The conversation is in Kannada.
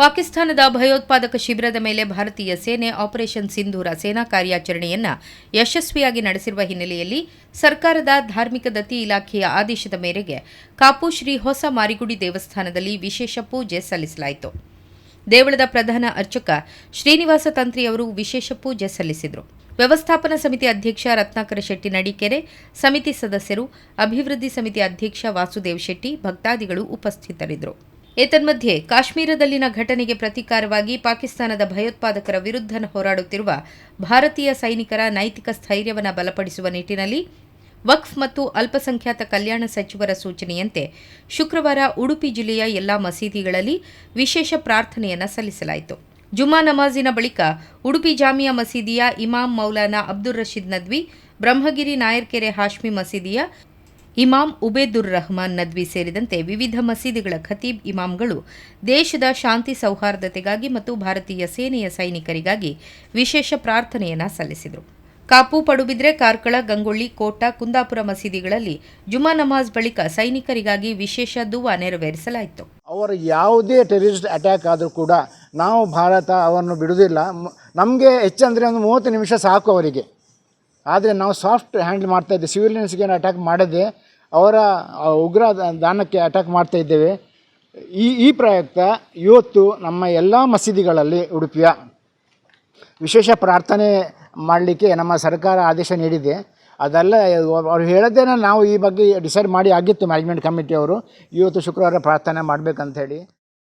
ಪಾಕಿಸ್ತಾನದ ಭಯೋತ್ಪಾದಕ ಶಿಬಿರದ ಮೇಲೆ ಭಾರತೀಯ ಸೇನೆ ಆಪರೇಷನ್ ಸಿಂಧೂರ ಸೇನಾ ಕಾರ್ಯಾಚರಣೆಯನ್ನ ಯಶಸ್ವಿಯಾಗಿ ನಡೆಸಿರುವ ಹಿನ್ನೆಲೆಯಲ್ಲಿ ಸರ್ಕಾರದ ಧಾರ್ಮಿಕ ದತ್ತಿ ಇಲಾಖೆಯ ಆದೇಶದ ಮೇರೆಗೆ ಕಾಪು ಶ್ರೀ ಹೊಸ ಮಾರಿಗುಡಿ ದೇವಸ್ಥಾನದಲ್ಲಿ ವಿಶೇಷ ಪೂಜೆ ಸಲ್ಲಿಸಲಾಯಿತು. ದೇವಳದ ಪ್ರಧಾನ ಅರ್ಚಕ ಶ್ರೀನಿವಾಸ ತಂತ್ರಿಯವರು ವಿಶೇಷ ಪೂಜೆ ಸಲ್ಲಿಸಿದರು. ವ್ಯವಸ್ಥಾಪನಾ ಸಮಿತಿ ಅಧ್ಯಕ್ಷ ರತ್ನಾಕರ ಶೆಟ್ಟಿ ನಡಿಕೆರೆ, ಸಮಿತಿ ಸದಸ್ಯರು, ಅಭಿವೃದ್ಧಿ ಸಮಿತಿ ಅಧ್ಯಕ್ಷ ವಾಸುದೇವ್ ಶೆಟ್ಟಿ, ಭಕ್ತಾದಿಗಳು ಉಪಸ್ಥಿತರಿದ್ದರು. ಏತನ್ಮಧ್ಯೆ ಕಾಶ್ಮೀರದಲ್ಲಿನ ಘಟನೆಗೆ ಪ್ರತೀಕಾರವಾಗಿ ಪಾಕಿಸ್ತಾನದ ಭಯೋತ್ಪಾದಕರ ವಿರುದ್ಧ ಹೋರಾಡುತ್ತಿರುವ ಭಾರತೀಯ ಸೈನಿಕರ ನೈತಿಕ ಸ್ಥೈರ್ಯವನ್ನು ಬಲಪಡಿಸುವ ನಿಟ್ಟಿನಲ್ಲಿ ವಕ್ಫ್ ಮತ್ತು ಅಲ್ಪಸಂಖ್ಯಾತ ಕಲ್ಯಾಣ ಸಚಿವರ ಸೂಚನೆಯಂತೆ ಶುಕ್ರವಾರ ಉಡುಪಿ ಜಿಲ್ಲೆಯ ಎಲ್ಲಾ ಮಸೀದಿಗಳಲ್ಲಿ ವಿಶೇಷ ಪ್ರಾರ್ಥನೆಯನ್ನು ಸಲ್ಲಿಸಲಾಯಿತು. ಜುಮಾ ನಮಾಜಿನ ಬಳಿಕ ಉಡುಪಿ ಜಾಮಿಯಾ ಮಸೀದಿಯ ಇಮಾಮ್ ಮೌಲಾನಾ ಅಬ್ದುಲ್ ರಶೀದ್ ನದ್ವಿ, ಬ್ರಹ್ಮಗಿರಿ ನಾಯರ್ಕೆರೆ ಹಾಶ್ಮಿ ಮಸೀದಿಯ ಇಮಾಮ್ ಉಬೇದುರ್ ರಹಮಾನ್ ನದ್ವಿ ಸೇರಿದಂತೆ ವಿವಿಧ ಮಸೀದಿಗಳ ಖತೀಬ್ ಇಮಾಮ್ಗಳು ದೇಶದ ಶಾಂತಿ ಸೌಹಾರ್ದತೆಗಾಗಿ ಮತ್ತು ಭಾರತೀಯ ಸೇನೆಯ ಸೈನಿಕರಿಗಾಗಿ ವಿಶೇಷ ಪ್ರಾರ್ಥನೆಯನ್ನ ಸಲ್ಲಿಸಿದರು. ಕಾಪು ಪಡುಬಿದ್ರೆ, ಕಾರ್ಕಳ, ಗಂಗೊಳ್ಳಿ, ಕೋಟ, ಕುಂದಾಪುರ ಮಸೀದಿಗಳಲ್ಲಿ ಜುಮಾ ನಮಾಜ್ ಬಳಿಕ ಸೈನಿಕರಿಗಾಗಿ ವಿಶೇಷ ದುವಾ ನೆರವೇರಿಸಲಾಯಿತು. ಅವರ ಯಾವುದೇ ಟೆರರಿಸ್ಟ್ ಅಟ್ಯಾಕ್ ಆದರೂ ಕೂಡ ನಾವು ಭಾರತ ಅವರನ್ನು ಬಿಡುವುದಿಲ್ಲ. ನಮಗೆ ಹೆಚ್ಚಂದರೆ ಒಂದು ಮೂವತ್ತು ನಿಮಿಷ ಸಾಕು ಅವರಿಗೆ. ಆದರೆ ನಾವು ಸಾಫ್ಟ್ ಹ್ಯಾಂಡಲ್ ಮಾಡ್ತಾ ಇದ್ದೆ. ಸಿವಿಲಿಯನ್ಸ್ಗೆ ಅಟ್ಯಾಕ್ ಮಾಡದೆ ಅವರ ಉಗ್ರ ದಾನಕ್ಕೆ ಅಟ್ಯಾಕ್ ಮಾಡ್ತಾ ಇದ್ದೇವೆ. ಈ ಈ ಪ್ರಯುಕ್ತ ಇವತ್ತು ನಮ್ಮ ಎಲ್ಲ ಮಸೀದಿಗಳಲ್ಲಿ ಉಡುಪಿಯ ವಿಶೇಷ ಪ್ರಾರ್ಥನೆ ಮಾಡಲಿಕ್ಕೆ ನಮ್ಮ ಸರ್ಕಾರ ಆದೇಶ ನೀಡಿದೆ. ಅದೆಲ್ಲ, ಅವ್ರು ಹೇಳೋದೇನೆ ನಾವು ಈ ಬಗ್ಗೆ ಡಿಸೈಡ್ ಮಾಡಿ ಆಗಿತ್ತು ಮ್ಯಾನೇಜ್ಮೆಂಟ್ ಕಮಿಟಿಯವರು ಇವತ್ತು ಶುಕ್ರವಾರ ಪ್ರಾರ್ಥನೆ ಮಾಡಬೇಕಂತ ಹೇಳಿ.